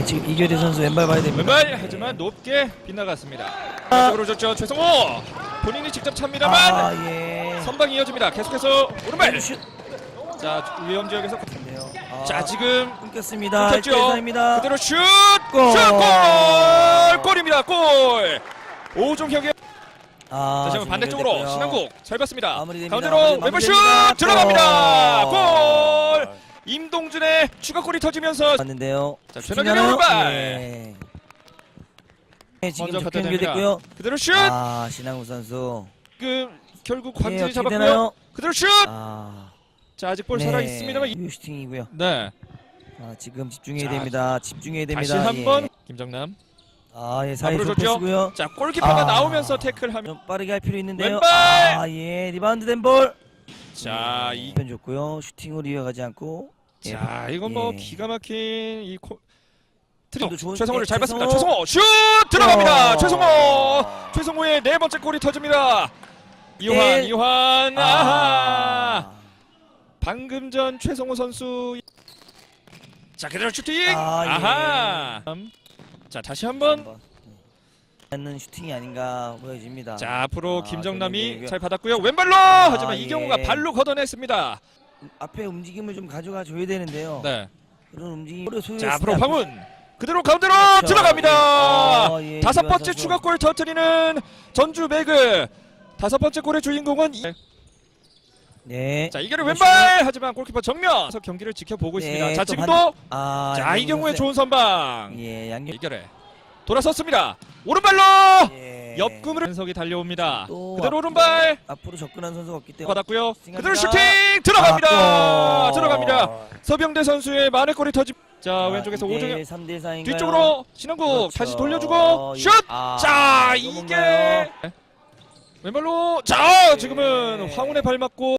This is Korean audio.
예, 지금 이결희 선수 왼발 봐야 됩니다. 왼발 하지만 높게 빗나갔습니다. 왼쪽으로 줬죠. 최성호 본인이 직접 찹니다만 아, 예. 선방 이어집니다. 계속해서 오른발. 슛. 자 위험 지역에서 네요. 아, 자 지금 끊겼습니다. 끊겼죠. 그대로 슛! 골. 슛! 골! 골입니다. 골! 오종혁의 아, 다시 한번 반대쪽으로. 신한국 잘 봤습니다. 마무리됩니다. 가운데로 마무리- 왼발 슛! 마무리됩니다. 들어갑니다. 골. 골! 임동준의 추가골이 터지면서 봤는데요. 자, 하나요? 오른발. 예. 네, 지금 먼저 갖다 댑니다. 연결됐고요. 그대로 슛! 아, 신항우 선수. 그 결국 예, 광진이 어떻게 잡았고요. 되나요? 그대로 슛! 아, 자 아직 볼 네, 살아 있습니다만 이- 유효 슈팅이고요. 네 아, 지금 집중해야 자, 됩니다. 집중해야 됩니다. 다시 한번 예. 김정남 아, 예, 사이 앞으로 좀 줬죠? 뺐고요. 자 골키퍼가 아. 나오면서 태클하면 좀 빠르게 할 필요 있는데요. 왼발! 아, 예, 리바운드 된 볼. 자, 이, 편 줬고요. 슈팅으로 이어가지 않고. 예, 자 이건 뭐 예. 기가 막힌 이 코... 트리 또 좋은- 최성호를 예, 잘 봤습니다. 최성호. 최성호 슛 들어갑니다. 어. 최성호 최성호의 네 번째 골이 터집니다. 이환 예. 이환 아하 아, 방금 전 최성호 선수 자 그대로 슈팅 아, 예. 아하 자 다시 한번 한번. 맞는 슈팅이 아닌가 보여집니다. 자 앞으로 아, 김정남이 잘 받았고요 왼발로 하지만 예. 이경호가 발로 걷어냈습니다. 앞에 움직임을 좀 가져가 줘야 되는데요. 네. 그런 소유했을 자 앞으로 때 황훈 그대로 가운데로 그렇죠. 들어갑니다. 예. 어, 예, 다섯 번째 선수. 추가골 터트리는 전주 매그 다섯 번째 골의 주인공은 이- 네. 자 이겨를 왼발 하지만 골키퍼 정면 경기를 지켜보고 네, 있습니다. 자또 지금도 아, 자 양경우 이경우의 선수의- 좋은 선방 예, 양경 이겨래 돌아섰습니다. 오른발로 예. 옆금으로 현석이 달려옵니다. 또 그대로 앞- 오른발 앞으로 접근한 선수가 없기 때문에 받았고요. 그대로. 슈팅 들어갑니다. 아, 골. 들어갑니다. 서병대 선수의 만회 골이 터집. 자 아, 왼쪽에서 오정현 3대 4인가요? 뒤쪽으로 신흥국 그렇죠. 다시 돌려주고 이- 슛. 아, 자 이게 뭔가요? 왼발로 자 네. 지금은 황운의 발 맞고